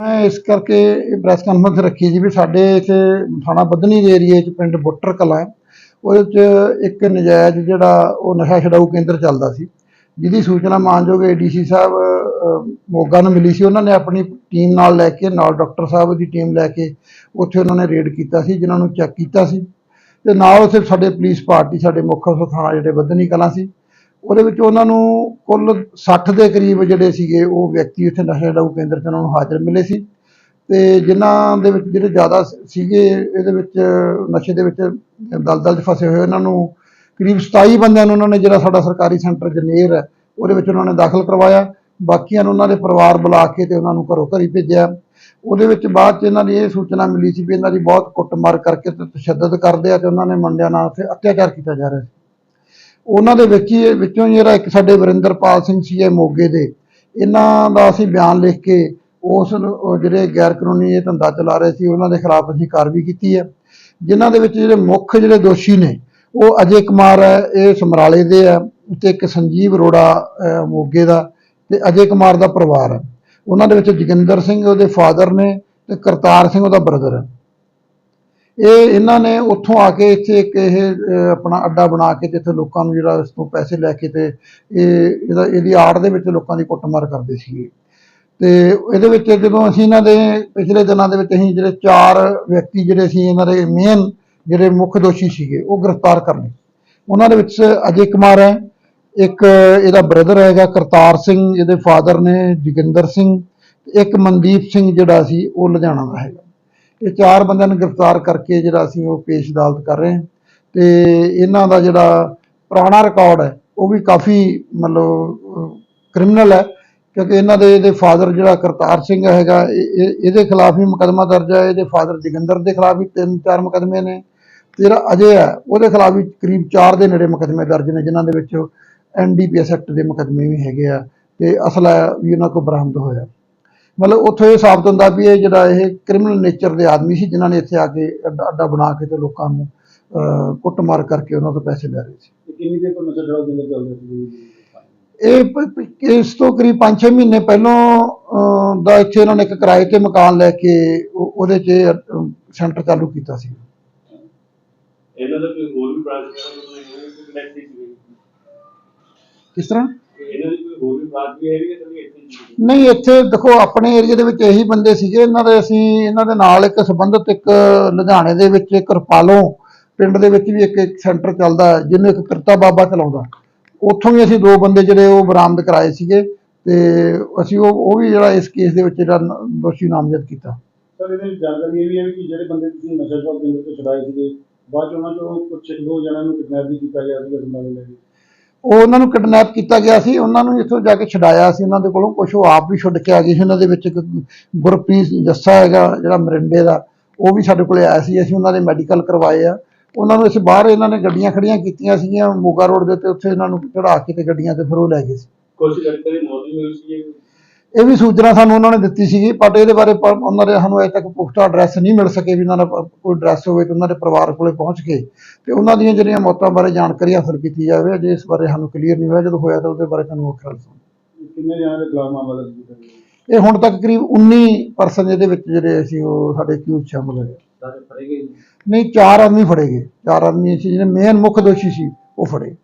ਮੈਂ ਇਸ ਕਰਕੇ ਇਹ ਪ੍ਰੈਸ ਕਾਨਫਰੰਸ ਰੱਖੀ ਸੀ ਵੀ ਸਾਡੇ ਇੱਥੇ ਥਾਣਾ ਬੱਧਨੀ ਦੇ ਏਰੀਏ 'ਚ ਪਿੰਡ ਬੁੱਟਰ ਕਲਾਂ ਉਹਦੇ 'ਚ ਇੱਕ ਨਜਾਇਜ਼ ਜਿਹੜਾ ਉਹ ਨਸ਼ਾ ਛਡਾਊ ਕੇਂਦਰ ਚੱਲਦਾ ਸੀ, ਜਿਹਦੀ ਸੂਚਨਾ ਮਾਨਯੋਗ ਏਡੀਸੀ ਸਾਹਿਬ ਮੋਗਾ ਨੂੰ ਮਿਲੀ ਸੀ। ਉਹਨਾਂ ਨੇ ਆਪਣੀ ਟੀਮ ਨਾਲ ਲੈ ਕੇ, ਨਾਲ ਡਾਕਟਰ ਸਾਹਿਬ ਦੀ ਟੀਮ ਲੈ ਕੇ ਉੱਥੇ ਉਹਨਾਂ ਨੇ ਰੇਡ ਕੀਤਾ ਸੀ, ਜਿਨ੍ਹਾਂ ਨੂੰ ਚੈੱਕ ਕੀਤਾ ਸੀ। ਤੇ ਨਾਲ ਉੱਥੇ ਸਾਡੇ ਪੁਲਿਸ ਪਾਰਟੀ, ਸਾਡੇ ਮੁੱਖ ਅਫਸਰ ਥਾਣਾ ਜਿਹੜੇ ਬੱਧਨੀ ਕਲਾਂ ਸੀ। ਉਹਦੇ ਵਿੱਚ ਉਹਨਾਂ ਨੂੰ ਕੁੱਲ 60 ਦੇ ਕਰੀਬ ਜਿਹੜੇ ਸੀਗੇ ਉਹ ਵਿਅਕਤੀ ਉੱਥੇ ਨਸ਼ਾ ਡਾਊ ਕੇਂਦਰ 'ਚ ਉਹਨਾਂ ਨੂੰ ਹਾਜ਼ਰ ਮਿਲੇ ਸੀ। ਤੇ ਜਿਨ੍ਹਾਂ ਦੇ ਵਿੱਚ ਜਿਹੜੇ ਜ਼ਿਆਦਾ ਸੀਗੇ ਇਹਦੇ ਵਿੱਚ ਨਸ਼ੇ ਦੇ ਵਿੱਚ ਦਲਦਲ 'ਚ ਫਸੇ ਹੋਏ ਉਹਨਾਂ ਨੂੰ ਕਰੀਬ 27 ਬੰਦਿਆਂ ਨੂੰ ਉਹਨਾਂ ਨੇ ਜਿਹੜਾ ਸਾਡਾ ਸਰਕਾਰੀ ਸੈਂਟਰ ਜਨੇਰ ਹੈ, ਉਹਦੇ ਵਿੱਚ ਉਹਨਾਂ ਨੇ ਦਾਖਲ ਕਰਵਾਇਆ। ਬਾਕੀਆਂ ਨੂੰ ਉਹਨਾਂ ਦੇ ਪਰਿਵਾਰ ਬੁਲਾ ਕੇ ਤੇ ਉਹਨਾਂ ਨੂੰ ਘਰੋਂ ਘਰੀ ਭੇਜਿਆ। ਉਹਦੇ ਵਿੱਚ ਬਾਅਦ 'ਚ ਇਹਨਾਂ ਦੀ ਇਹ ਸੂਚਨਾ ਮਿਲੀ ਸੀ ਵੀ ਇਹਨਾਂ ਦੀ ਬਹੁਤ ਕੁੱਟਮਾਰ ਕਰਕੇ ਤੇ ਤਸ਼ੱਦਦ ਕਰਦੇ ਆ ਤੇ ਉਹਨਾਂ ਨੇ ਮੰਡਿਆਂ ਨਾਲ ਉੱਥੇ ਅਤਿਆਚਾਰ ਕੀਤਾ ਜਾ ਰਿਹਾ ਸੀ। ਉਹਨਾਂ ਦੇ ਵਿੱਚ ਹੀ ਵਿੱਚੋਂ ਜਿਹੜਾ ਇੱਕ ਸਾਡੇ ਵਰਿੰਦਰਪਾਲ ਸਿੰਘ ਸੀ ਇਹ ਮੋਗੇ ਦੇ। ਇਹਨਾਂ ਦਾ ਅਸੀਂ ਬਿਆਨ ਲਿਖ ਕੇ ਉਸ ਉਹ ਜਿਹੜੇ ਗੈਰ ਕਾਨੂੰਨੀ ਇਹ ਧੰਦਾ ਚਲਾ ਰਹੇ ਸੀ, ਉਹਨਾਂ ਦੇ ਖਿਲਾਫ ਅਸੀਂ ਕਾਰਵਾਈ ਕੀਤੀ ਹੈ। ਜਿਨ੍ਹਾਂ ਦੇ ਵਿੱਚ ਜਿਹੜੇ ਮੁੱਖ ਜਿਹੜੇ ਦੋਸ਼ੀ ਨੇ, ਉਹ ਅਜੇ ਕੁਮਾਰ ਹੈ, ਇਹ ਸਮਰਾਲੇ ਦੇ ਹੈ ਤੇ ਇੱਕ ਸੰਜੀਵ ਅਰੋੜਾ ਮੋਗੇ ਦਾ ਤੇ ਅਜੇ ਕੁਮਾਰ ਦਾ ਪਰਿਵਾਰ ਹੈ। ਉਹਨਾਂ ਦੇ ਵਿੱਚ ਜੋਗਿੰਦਰ ਸਿੰਘ ਉਹਦੇ ਫਾਦਰ ਨੇ ਤੇ ਕਰਤਾਰ ਸਿੰਘ ਉਹਦਾ ਬ੍ਰਦਰ ਹੈ। ਇਹ ਇਹਨਾਂ ਨੇ ਉੱਥੋਂ ਆ ਕੇ ਇੱਥੇ ਇੱਕ ਇਹ ਆਪਣਾ ਅੱਡਾ ਬਣਾ ਕੇ ਤੇ ਇੱਥੇ ਲੋਕਾਂ ਨੂੰ ਜਿਹੜਾ ਇਸ ਤੋਂ ਪੈਸੇ ਲੈ ਕੇ ਤੇ ਇਹ, ਇਹਦਾ, ਇਹਦੀ ਆੜ ਦੇ ਵਿੱਚ ਲੋਕਾਂ ਦੀ ਕੁੱਟਮਾਰ ਕਰਦੇ ਸੀਗੇ। ਤੇ ਇਹਦੇ ਵਿੱਚ ਜਦੋਂ ਅਸੀਂ ਇਹਨਾਂ ਦੇ ਪਿਛਲੇ ਦਿਨਾਂ ਦੇ ਵਿੱਚ ਅਸੀਂ ਜਿਹੜੇ ਚਾਰ ਵਿਅਕਤੀ ਜਿਹੜੇ ਸੀ, ਇਹਨਾਂ ਦੇ ਮੇਨ ਜਿਹੜੇ ਮੁੱਖ ਦੋਸ਼ੀ ਸੀਗੇ, ਉਹ ਗ੍ਰਿਫਤਾਰ ਕਰ ਲਏ। ਉਹਨਾਂ ਦੇ ਵਿੱਚ ਅਜੇ ਕੁਮਾਰ ਹੈ, ਇੱਕ ਇਹਦਾ ਬ੍ਰਦਰ ਹੈਗਾ, ਕਰਤਾਰ ਸਿੰਘ, ਇਹਦੇ ਫਾਦਰ ਨੇ ਜੋਗਿੰਦਰ ਸਿੰਘ ਤੇ ਇੱਕ ਮਨਦੀਪ ਸਿੰਘ ਜਿਹੜਾ ਸੀ, ਉਹ ਲੁਧਿਆਣਾ ਦਾ ਹੈਗਾ। ਇਹ ਚਾਰ ਬੰਦਿਆਂ ਨੂੰ ਗ੍ਰਿਫਤਾਰ ਕਰਕੇ ਜਿਹੜਾ ਅਸੀਂ ਉਹ ਪੇਸ਼ ਅਦਾਲਤ ਕਰ ਰਹੇ ਹਾਂ। ਤੇ ਇਹਨਾਂ ਦਾ ਜਿਹੜਾ ਪੁਰਾਣਾ ਰਿਕਾਰਡ ਹੈ, ਉਹ ਵੀ ਕਾਫੀ ਮਤਲਬ ਕ੍ਰਿਮੀਨਲ ਹੈ। ਕਿਉਂਕਿ ਇਹਨਾਂ ਦੇ, ਇਹਦੇ ਫਾਦਰ ਜਿਹੜਾ ਕਰਤਾਰ ਸਿੰਘ ਹੈਗਾ, ਇਹ- ਇਹ- ਇਹਦੇ ਖਿਲਾਫ ਵੀ ਮੁਕੱਦਮਾ ਦਰਜ ਹੈ। ਇਹਦੇ ਫਾਦਰ ਜੋਗਿੰਦਰ ਦੇ ਖਿਲਾਫ ਵੀ ਤਿੰਨ, ਚਾਰ ਮੁਕੱਦਮੇ ਨੇ। ਤੇ ਜਿਹੜਾ ਅਜੇ ਹੈ, ਉਹਦੇ ਖਿਲਾਫ ਵੀ ਕਰੀਬ 4 ਦੇ ਨੇੜੇ ਮੁਕੱਦਮੇ ਦਰਜ ਨੇ, ਜਿਨ੍ਹਾਂ ਦੇ ਵਿੱਚ ਐਨਡੀਪੀਐਸ ਐਕਟ ਦੇ ਮੁਕੱਦਮੇ ਵੀ ਹੈਗੇ ਆ। ਤੇ ਅਸਲਾ ਵੀ ਉਹਨਾਂ ਕੋਲ ਬਰਾਮਦ ਹੋਇਆ। ਮਤਲਬ ਉੱਥੋਂ ਇਹ ਸਾਬਤ ਹੁੰਦਾ ਵੀ ਇਹ ਜਿਹੜਾ ਇਹ ਕ੍ਰਿਮੀਨਲ ਨੇਚਰ ਦੇ ਆਦਮੀ ਸੀ ਜਿਨ੍ਹਾਂ ਨੇ ਇੱਥੇ ਆ ਕੇ ਅੱਡਾ ਅੱਡਾ ਬਣਾ ਕੇ ਤੇ ਲੋਕਾਂ ਨੂੰ ਕੁੱਟਮਾਰ ਕਰਕੇ ਉਹਨਾਂ ਤੋਂ ਪੈਸੇ ਲੈ ਰਹੇ ਸੀ। ਕਿੰਨੀ ਦੇਰ ਤੋਂ ਨਸ਼ਾ ਚੱਲ ਰਿਹਾ ਸੀ? ਇਹ ਇਸ ਤੋਂ ਕਰੀਬ 5-6 ਮਹੀਨੇ ਪਹਿਲਾਂ ਅਹ, ਦਾ ਇੱਥੇ ਇਹਨਾਂ ਨੇ ਇੱਕ ਕਿਰਾਏ ਤੇ ਮਕਾਨ ਲੈ ਕੇ ਉਹ- ਉਹਦੇ 'ਚ ਸੈਂਟਰ ਚਾਲੂ ਕੀਤਾ ਸੀ। ਇਹਨਾਂ ਦਾ ਕੋਈ ਹੋਰ ਵੀ ਬ੍ਰਾਂਚ ਹੈ? ਉਹਨਾਂ ਨੂੰ ਕਨੈਕਟ ਸੀ ਕਿਸ ਤਰ੍ਹਾਂ ਨਹੀਂ ਇੱਥੇ ਦੇਖੋ ਆਪਣੇ ਏਰੀਆ ਦੇ ਵਿੱਚ ਇਹੀ ਬੰਦੇ ਸੀਗੇ। ਇਹਨਾਂ ਦੇ ਅਸੀਂ ਇਹਨਾਂ ਦੇ ਨਾਲ ਇੱਕ ਸੰਬੰਧਿਤ ਇੱਕ ਲੁਧਿਆਣੇ ਦੇ ਵਿੱਚ ਇੱਕ ਰਪਾਲੋਂ ਪਿੰਡ ਦੇ ਵਿੱਚ ਵੀ ਇੱਕ ਇੱਕ ਸੈਂਟਰ ਚੱਲਦਾ ਜਿਹਨੂੰ ਇੱਕ ਕਿਰਤਾ ਬਾਬਾ ਚਲਾਉਂਦਾ। ਉੱਥੋਂ ਵੀ ਅਸੀਂ ਦੋ ਬੰਦੇ ਜਿਹੜੇ ਉਹ ਬਰਾਮਦ ਕਰਾਏ ਸੀਗੇ ਤੇ ਅਸੀਂ ਉਹ ਉਹ ਵੀ ਜਿਹੜਾ ਇਸ ਕੇਸ ਦੇ ਵਿੱਚ ਜਿਹੜਾ ਦੋਸ਼ੀ ਨਾਮਜ਼ਦ ਕੀਤਾ। ਸਰ ਇਹਦੇ ਜਾਣਕਾਰੀ ਇਹ ਵੀ ਹੈ ਕਿ ਜਿਹੜੇ ਬੰਦੇ ਤੁਸੀਂ ਨਸ਼ਾ ਛਡਾਊ ਕੇਂਦਰ ਤੋਂ ਛਡਾਏ ਸੀਗੇ ਬਾਅਦ ਚ ਉਹਨਾਂ ਚੋਂ ਕੁਝ ਦੋ ਜਣਿਆਂ ਨੂੰ ਕਿਡਨੈਪ ਵੀ ਕੀਤਾ ਗਿਆ ਸੀਗਾ ਸੰਭਾਲੇ ਲੈ ਕੇ ਉਹ ਉਹਨਾਂ ਨੂੰ ਕਿਡਨੈਪ ਕੀਤਾ ਗਿਆ ਸੀ, ਉਹਨਾਂ ਨੂੰ ਇੱਥੋਂ ਜਾ ਕੇ ਛਡਾਇਆ ਸੀ, ਉਹਨਾਂ ਦੇ ਕੋਲੋਂ ਕੁਝ ਉਹ ਆਪ ਵੀ ਛੁੱਟ ਕੇ ਆ ਗਏ ਸੀ, ਉਹਨਾਂ ਦੇ ਵਿੱਚ ਇੱਕ ਗੁਰਪ੍ਰੀਤ ਜੱਸਾ ਹੈਗਾ, ਜਿਹੜਾ ਮਰਿੰਡੇ ਦਾ, ਉਹ ਵੀ ਸਾਡੇ ਕੋਲੇ ਆਇਆ ਸੀ, ਅਸੀਂ ਉਹਨਾਂ ਦੇ ਮੈਡੀਕਲ ਕਰਵਾਏ ਆ। ਉਹਨਾਂ ਨੂੰ ਅਸੀਂ ਬਾਹਰ ਇਹਨਾਂ ਨੇ ਗੱਡੀਆਂ ਖੜੀਆਂ ਕੀਤੀਆਂ ਸੀਗੀਆਂ, ਮੋਗਾ ਰੋਡ ਦੇ ਉੱਤੇ ਉੱਥੇ ਇਹਨਾਂ ਨੂੰ ਚੜਾ ਕੇ ਤੇ ਗੱਡੀਆਂ ਤੇ ਫਿਰ ਉਹ ਲੈ ਗਏ ਸੀ। ਕੁਝ ਲੜਕੇ ਦੀ ਮੌਤ ਵੀ ਹੋਈ ਸੀ ਇਹ ਵੀ ਸੂਚਨਾ ਸਾਨੂੰ ਉਹਨਾਂ ਨੇ ਦਿੱਤੀ ਸੀਗੀ ਬਟ ਇਹਦੇ ਬਾਰੇ ਉਹਨਾਂ ਦੇ ਸਾਨੂੰ ਅਜੇ ਤੱਕ ਪੁਖਤਾ ਐਡਰੈਸ ਨਹੀਂ ਮਿਲ ਸਕੇ ਵੀ ਉਹਨਾਂ ਦਾ ਕੋਈ ਐਡਰੈਸ ਹੋਵੇ ਤੇ ਉਹਨਾਂ ਦੇ ਪਰਿਵਾਰ ਕੋਲੇ ਪਹੁੰਚ ਕੇ ਤੇ ਉਹਨਾਂ ਦੀਆਂ ਜਿਹੜੀਆਂ ਮੌਤਾਂ ਬਾਰੇ ਜਾਣਕਾਰੀ ਹਾਸਲ ਕੀਤੀ ਜਾਵੇ ਅਜੇ ਇਸ ਬਾਰੇ ਸਾਨੂੰ ਕਲੀਅਰ ਨਹੀਂ ਹੋਇਆ ਜਦੋਂ ਹੋਇਆ ਤਾਂ ਉਹਦੇ ਬਾਰੇ ਤੁਹਾਨੂੰ ਵੱਖਰਾ ਦੱਸਾਂਗੇ ਕਿੰਨੇ ਜਣਿਆਂ ਦੇ ਖਿਲਾਫ ਮਾਮਲਾ ਦਰਜ ਕੀਤਾ ਗਿਆ? ਇਹ ਹੁਣ ਤੱਕ ਕਰੀਬ 19 ਪਰਸਨ ਇਹਦੇ ਵਿੱਚ ਜਿਹੜੇ ਅਸੀਂ ਉਹ ਸਾਡੇ ਕਿਊ ਸ਼ਾਮਲ ਹੋਏ। ਨਹੀਂ ਚਾਰ ਆਦਮੀ ਫੜੇ ਗਏ। ਚਾਰ ਆਦਮੀ ਸੀ ਜਿਹੜੇ ਮੇਨ ਮੁੱਖ ਦੋਸ਼ੀ ਸੀ ਉਹ ਫੜੇ।